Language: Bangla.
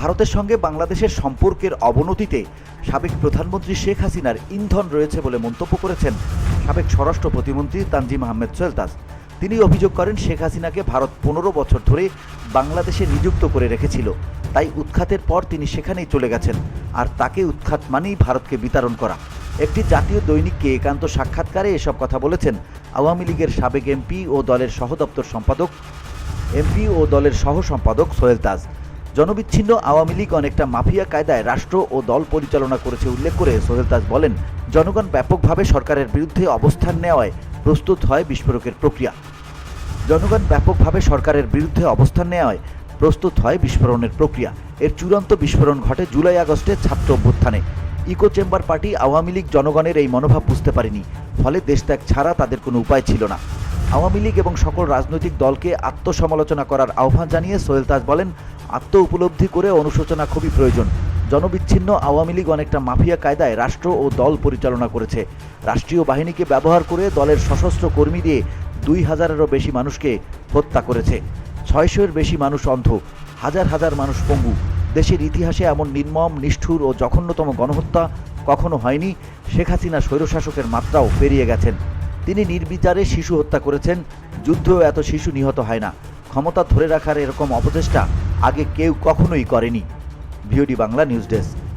ভারতের সঙ্গে বাংলাদেশের সম্পর্কের অবনতিতে সাবেক প্রধানমন্ত্রী শেখ হাসিনার ইন্ধন রয়েছে বলে মন্তব্য করেছেন সাবেক স্বরাষ্ট্র প্রতিমন্ত্রী তানজিম আহমেদ সোয়েলতাজ তিনি অভিযোগ করেন, শেখ হাসিনাকে ভারত পনেরো বছর ধরে বাংলাদেশে নিযুক্ত করে রেখেছিল। তাই উৎখাতের পর তিনি সেখানেই চলে গেছেন। আর তাকে উৎখাত মানেই ভারতকে বিতরণ করা। একটি জাতীয় দৈনিককে একান্ত সাক্ষাৎকারে এসব কথা বলেছেন আওয়ামী লীগের সাবেক এমপি ও দলের সহদপ্তর সম্পাদক এমপি ও দলের সহ সম্পাদক সোহেল তাজ জনবিচ্ছিন্ন আওয়ামী লীগ অনেকটা মাফিয়া কায়দায় রাষ্ট্র ও দল পরিচালনা করেছে উল্লেখ করে সোহেল তাজ বলেন, জনগণ ব্যাপকভাবে সরকারের বিরুদ্ধে অবস্থান নেওয়ায় প্রস্তুত হয় বিস্ফোরকের প্রক্রিয়া। জনগণ ব্যাপকভাবে সরকারের বিরুদ্ধে অবস্থান নেওয়ায় প্রস্তুত হয় বিস্ফোরণের প্রক্রিয়া। এর চূড়ান্ত বিস্ফোরণ ঘটে জুলাই আগস্টে ছাত্র অভ্যুত্থানে। Echo chamber party Awami League জনগণের এই মনোভাব বুঝতে পারেনি, ফলে দেশত্যাগ ছাড়া তাদের কোনো উপায় ছিল না। আওয়ামী লীগ এবং সকল রাজনৈতিক দলকে আত্মসমালোচনা করার আহ্বান জানিয়ে সোহেল তাজ বলেন আত্ম উপলব্ধি করে অনুশোচনা খুবই প্রয়োজন। জনবিচ্ছিন্ন আওয়ামী লীগ অনেকটা মাফিয়া কায়দায় রাষ্ট্র ও দল পরিচালনা করেছে। রাষ্ট্রীয় বাহিনীকে ব্যবহার করে দলের সশস্ত্র কর্মী দিয়ে দুই হাজারেরও বেশি মানুষকে হত্যা করেছে। ছয়শোর বেশি মানুষ অন্ধ, হাজার হাজার মানুষ পঙ্গু। দেশের ইতিহাসে এমন নির্মম, নিষ্ঠুর ও জঘন্যতম গণহত্যা কখনো হয়নি। শেখ হাসিনা স্বৈরশাসকের মাত্রাও পেরিয়ে গেছেন। তিনি নির্বিচারে শিশু হত্যা করেছেন, যুদ্ধেও এত শিশু নিহত হয় না। ক্ষমতা ধরে রাখার এরকম অপচেষ্টা আগে কেউ কখনোই করেনি। VOD Bangla news desk.